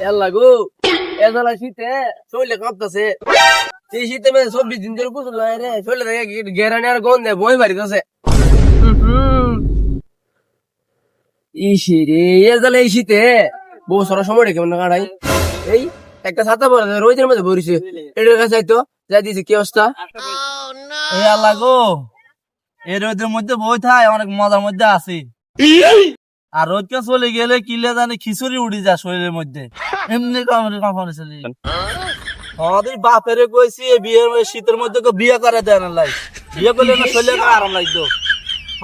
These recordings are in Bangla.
এল্লা গো। এজালা শীতে শরীরে কাঁপতেছে। এই শীতে মানে চব্বিশ দিন আর গন্ধে বই বাড়িতেছে। ইসি রে এজালা এই শীতে। বউ সরা সময় কেমন কাটাই? এই, একটা ছাতা পরে রোজের মধ্যে ভরিছে এটার কাছে যা দিয়েছে কি অবস্থা? এই আল্লাহ গো এই রোদের মধ্যে বই থাই অনেক মজার মধ্যে আছি। আর রোদকে চলে গেলে কিলে জানি খিচুড়ি উড়ি যায় শরীরের মধ্যে। এমনি কামড়ে কামড়ে চলে আমাদের বাপেরে কইছি বিয়ের শীতের মধ্যে বিয়ে করে দেয় না লাই। বিয়ে করলে না শরীরে আরাম লাগতো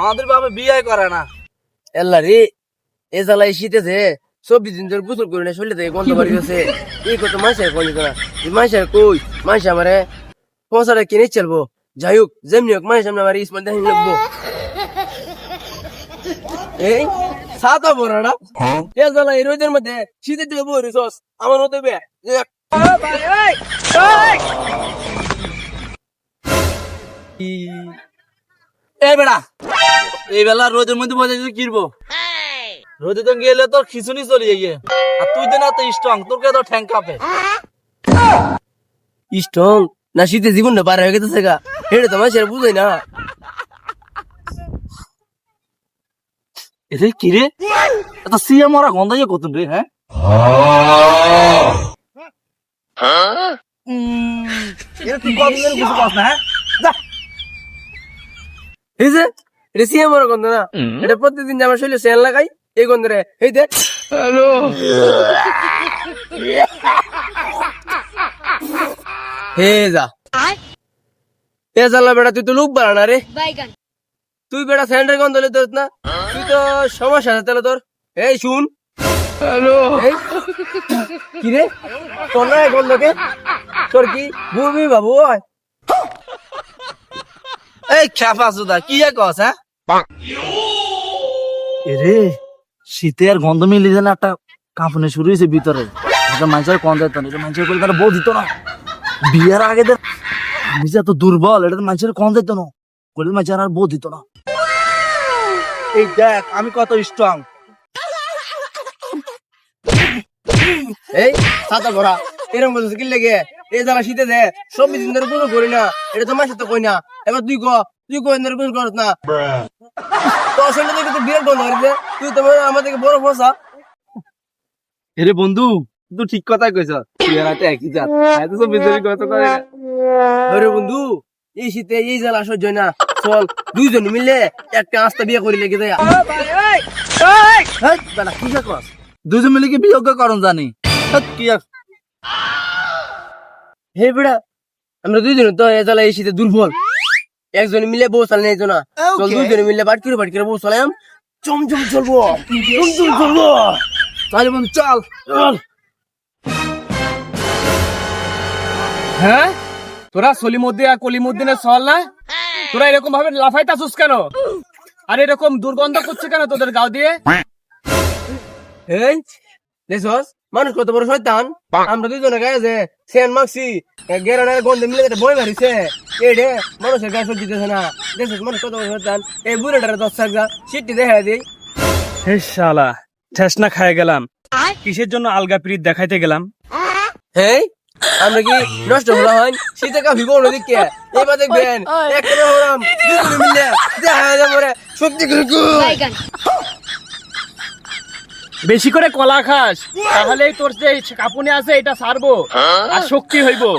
আমাদের বাপে বিয়ে করে না। এল্লা রে এজালা এই শীতে যে চব্বিশ দিন ধরে গোসল করি না, শরীরে থেকে গন্ধ বাড়ি গেছে এই কত মাসের কই না এই কই? মাসে আমারে পয়সাটা কিনে চলবো যাই হোক, যেমনি হোক মাসে সামনে আমার ইসমাল দেখে লাগবো। এই? সাদা বড় না? এজালা এই রোদের মধ্যে শীতের দিকে বই রিসোস আমার হতে বে। এ বেড়া এই বেলা রোদের মধ্যে বসে তুই কিনবো রোদে তো গেলে তোর খিচুনি চলে গিয়ে আর তুই তো না তো স্ট্রং তোর কে তো ঠ্যাং কাঁপে। স্ট্রং না শীতে জীবনটা পার হয়ে গেছে গা এটা তো মাসের বুঝাই না। এরে কি রে? এত সিএম ওরা গন্ধ ইয়ে কত রে হ্যাঁ হ্যাঁ? যা। এই যে এটা সিএম এর গন্ধ না? এটা প্রতিদিন আমার শরীরে লাগাই এই গন্ধ রে। এই দেখ। হ্যালো। হে যা। এ বেটা তুই তো লুক বাড়া না রে? বাইগান। তুই বেটা স্যান্ডের গন্ধ লে তোর না? তুই তো সমস্যা আছে তাহলে তোর। এই শুন। হ্যালো। কি রে? তোর না গন্ধকে তোর কি বুবি বাবু এই খেপা সুদা কি এক কস হ্যাঁ? এরে শীতে আর গন্ধ মিলি যেন একটা কাঁপুনে শুরু হয়েছে ভিতরে। এটা মানুষের কন দিত না এটা মানুষের করে তারা বউ দিত না। বিয়ের আগে আমি যে এত দুর্বল এটা তো মানুষের কন দিত না। করলে মানুষের আর বউ দিত না। এই দেখ আমি কত স্ট্রং এই সাতা ভরা এরকম বলছিস কি লেগে? এই জ্বালা শীতে দে সব দিন ধরে পুজো করি না এটা তোমার সাথে কই না। এবার তুই ক তুই কই ধরে করছ না। তোর সঙ্গে দেখে তুই তোমার আমাদেরকে বড় ফসা। এরে বন্ধু তুই ঠিক কথাই কইছ। তুই আর একটা একই জাত। সব কথা করে আরে বন্ধু এই শীতে এই জ্বালা সহ্য হয় না। চল দুইজন মিলে একটা আস্তা বিয়ে করে লেগে বেটা, কি কস? দুজন মিলে কি বিয়োগ করন জানি? কি হে বেড়া আমরা দুইজন তো এই জ্বালা এই দুর্বল। একজন মিলে বউ চালে নাই না চল দুইজন মিলে বাট করে বাট করে বউ চালাম চমচম চলবো। চমচম চলবো। তাহলে বন্ধু চল। চল। হ্যাঁ? তোরা সলিমুদ্দিন আর কলিমুদ্দিনের সল না? তোরা এরকম ভাবে লাফাইতাছিস কেন? আর এরকম দুর্গন্ধ করছে কেন তোদের গাও দিয়ে? এই দেখছস? মানুষ কত বড় শয়তান। আমরা দুজনে গায়ে যে সেন মাখছি গেরানের গন্ধে মিলে একটা বই মারিছে। এই রে মানুষের গায়ে সহ্য দিতেছে না। দেখছস মানুষ কত বড় শয়তান। এই বুড়াটারে দশ সিটটি দেখা দিই। হে শালা ঠেসনা খায় গেলাম। কিসের জন্য আলগা পিরিত দেখাইতে গেলাম? হেই আমরা কি নষ্ট হলো হয় শীতে কাফি বড় দিকে এবার দেখবেন একটা হলাম দুজনে মিলে দেখা যাবে শক্তি করে বাইগান বেশি করে কলা খাস তাহলে তোর যে কাপুনি আছে এটা সারবো আর শক্তি হইব।